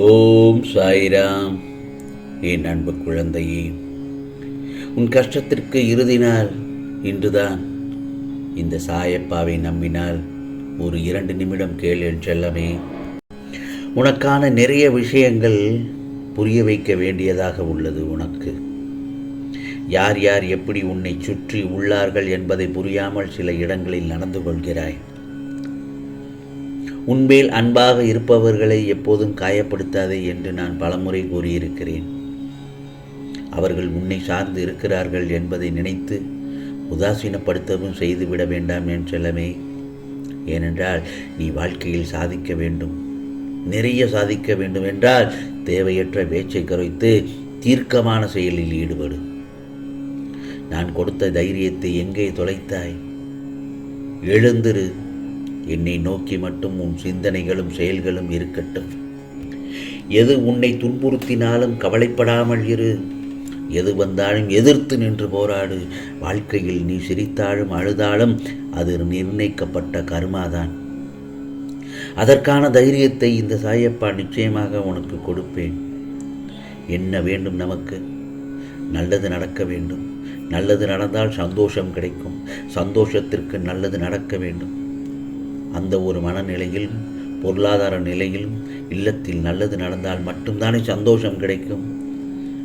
ஓம் சாய்ராம். என் அன்பு குழந்தையே உன் கஷ்டத்திற்கு இறுதினால் இன்றுதான் இந்த சாயப்பாவை நம்பினால் ஒரு இரண்டு நிமிடம் கேள் என் செல்லமே. உனக்கான நிறைய விஷயங்கள் புரிய வைக்க வேண்டியதாக உள்ளது உனக்கு. யார் யார் எப்படி உன்னை சுற்றி உள்ளார்கள் என்பதை புரியாமல் சில இடங்களில் நடந்து கொள்கிறாய். உன்மேல் அன்பாக இருப்பவர்களை எப்போதும் காயப்படுத்தாதே என்று நான் பலமுறை கூறியிருக்கிறேன். அவர்கள் உன்னை சார்ந்து இருக்கிறார்கள் என்பதை நினைத்து உதாசீனப்படுத்தவும் செய்துவிட வேண்டாம் என் செல்லமே. ஏனென்றால் நீ வாழ்க்கையில் சாதிக்க வேண்டும். நிறைய சாதிக்க வேண்டும் என்றால் தேவையற்ற பேச்சை குறைத்து தீர்க்கமான செயலில் ஈடுபடு. நான் கொடுத்த தைரியத்தை எங்கே தொலைத்தாய்? எழுந்திரு. என்னை நோக்கி மட்டும் உன் சிந்தனைகளும் செயல்களும் இருக்கட்டும். எது உன்னை துன்புறுத்தினாலும் கவலைப்படாமல் இரு. எது வந்தாலும் எதிர்த்து நின்று போராடு. வாழ்க்கையில் நீ சிரித்தாலும் அழுதாலும் அது நிர்ணயிக்கப்பட்ட கர்மாதான். அதற்கான தைரியத்தை இந்த சாயப்பா நிச்சயமாக உனக்கு கொடுப்பேன். என்ன வேண்டும் நமக்கு? நல்லது நடக்க வேண்டும். நல்லது நடந்தால் சந்தோஷம் கிடைக்கும். சந்தோஷத்திற்கு நல்லது நடக்க வேண்டும். அந்த ஒரு மனநிலையில் பொருளாதார நிலையில் இல்லத்தில் நல்லது நடந்தால் மட்டும்தானே சந்தோஷம் கிடைக்கும்?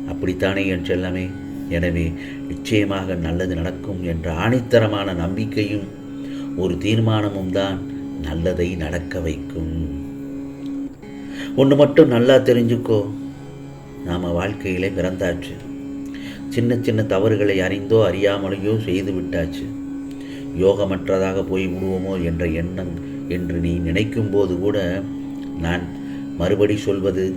அப்படித்தானே என் செல்லமே? எனவே நிச்சயமாக நல்லது நடக்கும் என்ற ஆணித்தரமான நம்பிக்கையும் ஒரு தீர்மானமும் தான் நல்லதை நடக்க வைக்கும். ஒன்று மட்டும் நல்லா தெரிஞ்சுக்கோ. நாம் வாழ்க்கையிலே பிறந்தாச்சு. சின்ன சின்ன தவறுகளை அறிந்தோ அறியாமலேயோ செய்து விட்டாச்சு. யோகமற்றதாக போய் விடுவோமோ என்ற எண்ணம் என்று நீ நினைக்கும் போது கூட நான் மறுபடி சொல்வது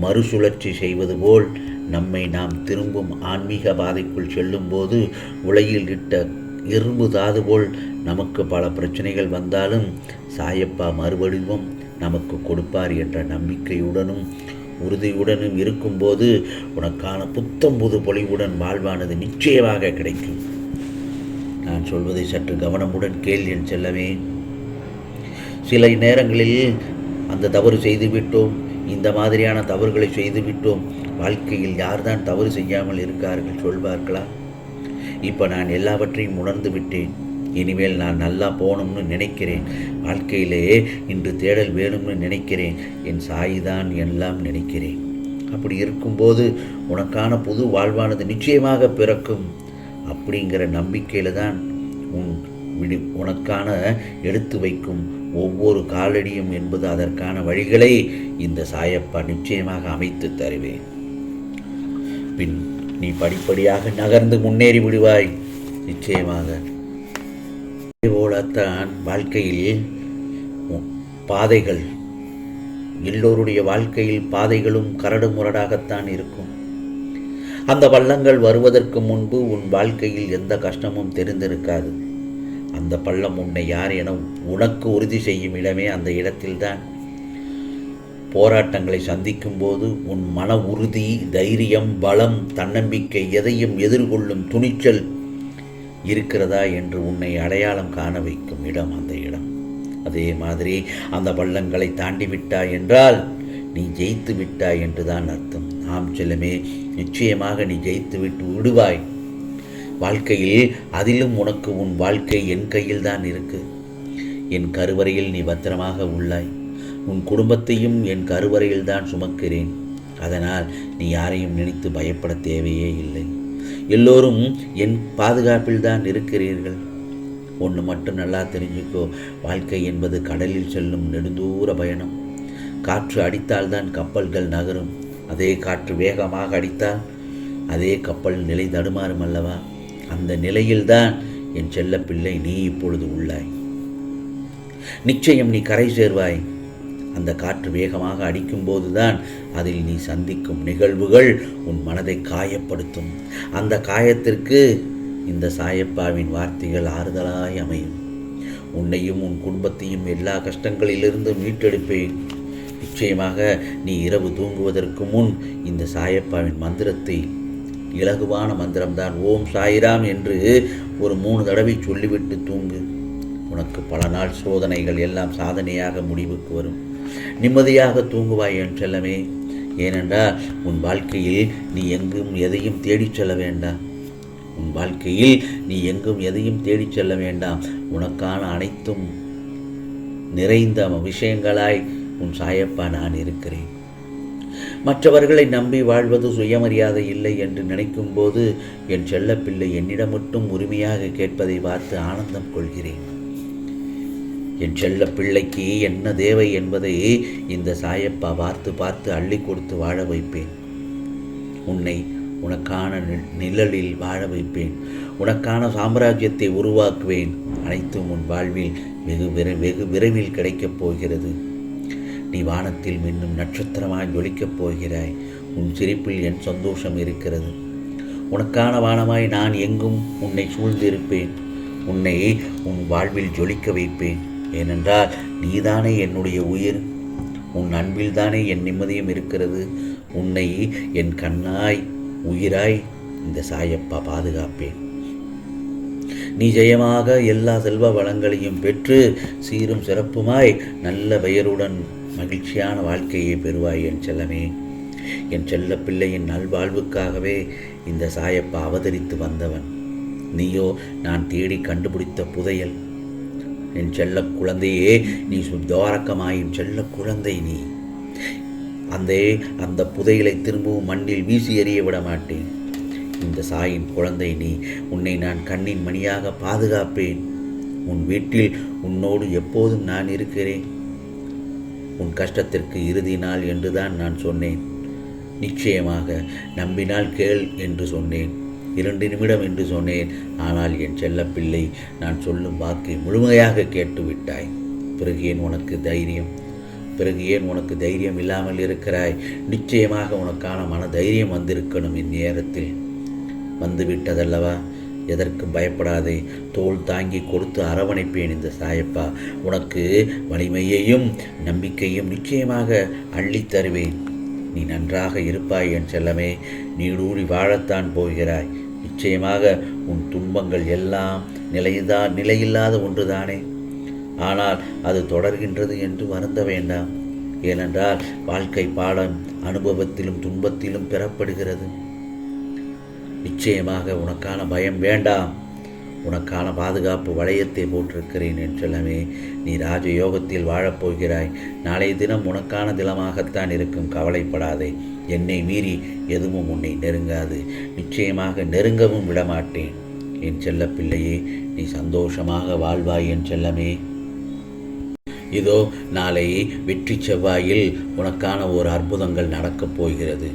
மறுசுழற்சி செய்வது போல் நம்மை நாம் திரும்பும் ஆன்மீக பாதைக்குள் செல்லும்போது உலகில் இட்ட இரும்பு தாது போல் நமக்கு பல பிரச்சனைகள் வந்தாலும் சாயப்பா மறுபடியும் நமக்கு கொடுப்பார் என்ற நம்பிக்கையுடனும் உறுதியுடனும் இருக்கும்போது உனக்கான புத்தம் புது பொலிவுடன் வாழ்வானது நிச்சயமாக கிடைக்கும். நான் சொல்வதை சற்று கவனமுடன் கேள் என் செல்லவே சில நேரங்களில் அந்த தவறு செய்துவிட்டோம். இந்த மாதிரியான தவறுகளை செய்துவிட்டோம். வாழ்க்கையில் யார்தான் தவறு செய்யாமல் இருக்கார்கள் சொல்வார்களா? இப்போ நான் எல்லாவற்றையும் உணர்ந்து விட்டேன். இனிமேல் நான் நல்லா போகணும்னு நினைக்கிறேன். வாழ்க்கையிலே இன்று தேடல் வேணும்னு நினைக்கிறேன். என் சாய்தான் எல்லாம் நினைக்கிறேன். அப்படி இருக்கும்போது உனக்கான புது வாழ்வானது நிச்சயமாக பிறக்கும். அப்படிங்கிற நம்பிக்கையில் தான் உன் விடு உனக்கான எடுத்து வைக்கும் ஒவ்வொரு காலடியும் என்பது அதற்கான வழிகளை இந்த சாயப்பா நிச்சயமாக அமைத்து தருவேன். பின் நீ படிப்படியாக நகர்ந்து முன்னேறி விடுவாய். நிச்சயமாக. போலத்தான் வாழ்க்கையில் பாதைகள் எல்லோருடைய வாழ்க்கையில் பாதைகளும் கரடு முரடாகத்தான் இருக்கும். அந்த பள்ளங்கள் வருவதற்கு முன்பு உன் வாழ்க்கையில் எந்த கஷ்டமும் தெரிந்திருக்காது. அந்த பள்ளம் உன்னை யார் என உனக்கு உறுதி செய்யும் இடமே அந்த இடத்தில்தான். போராட்டங்களை சந்திக்கும் போது உன் மன உறுதி தைரியம் பலம் தன்னம்பிக்கை எதையும் எதிர்கொள்ளும் துணிச்சல் இருக்கிறதா என்று உன்னை அடையாளம் காண வைக்கும் இடம் அந்த இடம். அதே மாதிரி அந்த பள்ளங்களை தாண்டி விட்டாய் என்றால் நீ ஜெயித்து விட்டாய் என்றுதான் அர்த்தம். ஆம் செல்லமே நிச்சயமாக நீ ஜெயித்து விட்டு விடுவாய். வாழ்க்கையில் அதிலும் உனக்கு உன் வாழ்க்கை என் கையில் தான் இருக்கு. என் கருவறையில் நீ பத்திரமாக உள்ளாய். உன் குடும்பத்தையும் என் கருவறையில் தான் சுமக்கிறேன். அதனால் நீ யாரையும் நினைத்து பயப்பட தேவையே இல்லை. எல்லோரும் என் பாதுகாப்பில் தான் இருக்கிறீர்கள். ஒன்று மட்டும் நல்லா தெரிஞ்சுக்கோ வாழ்க்கை என்பது கடலில் செல்லும் நெடுந்தூர பயணம். காற்று அடித்தால்தான் கப்பல்கள் நகரும். அதே காற்று வேகமாக அடித்தால் அதே கப்பல் நிலை தடுமாறும் அல்லவா? அந்த நிலையில்தான் என் செல்ல பிள்ளை நீ இப்பொழுது உள்ளாய். நிச்சயம் நீ கரை சேர்வாய். அந்த காற்று வேகமாக அடிக்கும்போதுதான் அதில் நீ சந்திக்கும் நிகழ்வுகள் உன் மனதை காயப்படுத்தும். அந்த காயத்திற்கு இந்த சாயப்பாவின் வார்த்தைகள் ஆறுதலாய் அமையும். உன்னையும் உன் குடும்பத்தையும் எல்லா கஷ்டங்களிலிருந்து மீட்டெடுப்பேன். நிச்சயமாக நீ இரவு தூங்குவதற்கு முன் இந்த சாயப்பாவின் மந்திரத்தை இலகுவான மந்திரம்தான். ஓம் சாயிராம் என்று ஒரு மூணு தடவை சொல்லிவிட்டு தூங்கு. உனக்கு பல நாள் சோதனைகள் எல்லாம் சாதனையாக முடிவுக்கு வரும். நிம்மதியாக தூங்குவாய் என் செல்லமே. ஏனென்றால் உன் வாழ்க்கையில் நீ எங்கும் எதையும் தேடிச் செல்ல வேண்டாம். உன் வாழ்க்கையில் நீ எங்கும் எதையும் தேடிச் செல்ல வேண்டாம். உனக்கான அனைத்தும் நிறைந்த விஷயங்களாய் உன் சாயப்பா நான் இருக்கிறேன். மற்றவர்களை நம்பி வாழ்வது சுயமரியாதை இல்லை என்று நினைக்கும் போது என் செல்லப்பிள்ளை என்னிடம் மட்டும் உரிமையாக கேட்பதை பார்த்து ஆனந்தம் கொள்கிறேன். என் செல்ல பிள்ளைக்கு என்ன தேவை என்பதை இந்த சாயப்பா பார்த்து பார்த்து அள்ளி கொடுத்து வாழ வைப்பேன். உன்னை உனக்கான நி- நிழலில் வாழ வைப்பேன். உனக்கான சாம்ராஜ்யத்தை உருவாக்குவேன். அனைத்தும் உன் வாழ்வில் வெகு விரை வெகு விரைவில் கிடைக்கப் போகிறது. நீ வானத்தில் மின்னும் நட்சத்திரமாய் ஜொலிக்கப் போகிறாய். உன் சிரிப்பில் என் சந்தோஷம் இருக்கிறது. உனக்கான வானமாய் நான் எங்கும் உன்னை சூழ்ந்திருப்பேன். உன்னை உன் வாழ்வில் ஜொலிக்க வைப்பேன். ஏனென்றால் நீதானே என்னுடைய உயிர். உன் அன்பில்தானே என் நிம்மதியும் இருக்கிறது. உன்னை என் கண்ணாய் உயிராய் இந்த சாயப்பா பாதுகாப்பேன். நீ ஜெயமாக எல்லா செல்வ வளங்களையும் பெற்று சீரும் சிறப்புமாய் நல்ல பெயருடன் மகிழ்ச்சியான வாழ்க்கையை பெறுவாய் என் செல்லமே. என் செல்ல பிள்ளையின் நல்வாழ்வுக்காகவே இந்த சாயப்பா அவதரித்து வந்தவன். நீயோ நான் தேடி கண்டுபிடித்த புதையல். என் செல்ல குழந்தையே நீ சுத்தாரக்கமாயும் செல்ல குழந்தை நீ. அந்த அந்த புதையலை திரும்பவும் மண்ணில் வீசி எறிய விட மாட்டேன். இந்த சாயின் குழந்தை நீ உன்னை நான் கண்ணின் மணியாக பாதுகாப்பேன். உன் வீட்டில் உன்னோடு எப்போதும் நான் இருக்கிறேன். உன் கஷ்டத்திற்கு இறுதி நாள் என்றுதான் நான் சொன்னேன். நிச்சயமாக நம்பினால் கேள் என்று சொன்னேன். இரண்டு நிமிடம் என்று சொன்னேன். ஆனால் என் செல்லப்பிள்ளை நான் சொல்லும் வாக்கை முழுமையாக கேட்டு விட்டாய் பிறகு ஏன் உனக்கு தைரியம்? பிறகு ஏன் உனக்கு தைரியம் இல்லாமல் இருக்கிறாய்? நிச்சயமாக உனக்கான மன தைரியம் வந்திருக்கணும் இந்நேரத்தில். வந்துவிட்டதல்லவா? எதற்கும் பயப்படாதே. தோள் தாங்கி கொடுத்து அரவணைப்பேன் இந்த சாயப்பா. உனக்கு வலிமையையும் நம்பிக்கையும் நிச்சயமாக அள்ளித் தருவேன். நீ நன்றாக இருப்பாய் என் செல்லமே. நீடூடி வாழத்தான் போகிறாய். நிச்சயமாக உன் துன்பங்கள் எல்லாம் நிலைதான் நிலையில்லாத ஒன்றுதானே. ஆனால் அது தொடர்கின்றது என்று வருந்த வேண்டாம். ஏனென்றால் வாழ்க்கை பாடம் அனுபவத்திலும் துன்பத்திலும் பெறப்படுகிறது. நிச்சயமாக உனக்கான பயம் வேண்டாம். உனக்கான பாதுகாப்பு வளையத்தை போட்டிருக்கிறேன் என் செல்லமே நீ ராஜயோகத்தில் வாழப்போகிறாய். நாளைய தினம் உனக்கான தினமாகத்தான் இருக்கும். கவலைப்படாதே. என்னை மீறி எதுவும் உன்னை நெருங்காது. நிச்சயமாக நெருங்கவும் விடமாட்டேன். என் செல்ல பிள்ளையே நீ சந்தோஷமாக வாழ்வாய் என் செல்லமே. இதோ நாளை வெற்றி செவ்வாயில் உனக்கான ஒரு அற்புதங்கள் நடக்கப் போகிறது.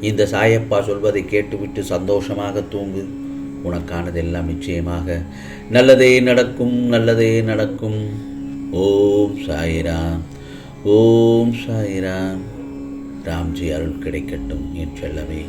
இந்த சாயப்பா சொல்வதை கேட்டுவிட்டு சந்தோஷமாக தூங்கு. உனக்கானதெல்லாம் நிச்சயமாக. நல்லதே நடக்கும் நல்லதே நடக்கும். ஓம் சாயிராம் ஓம் சாயிராம். ராம்ஜி அருள் கிடைக்கட்டும் என் செல்லவே.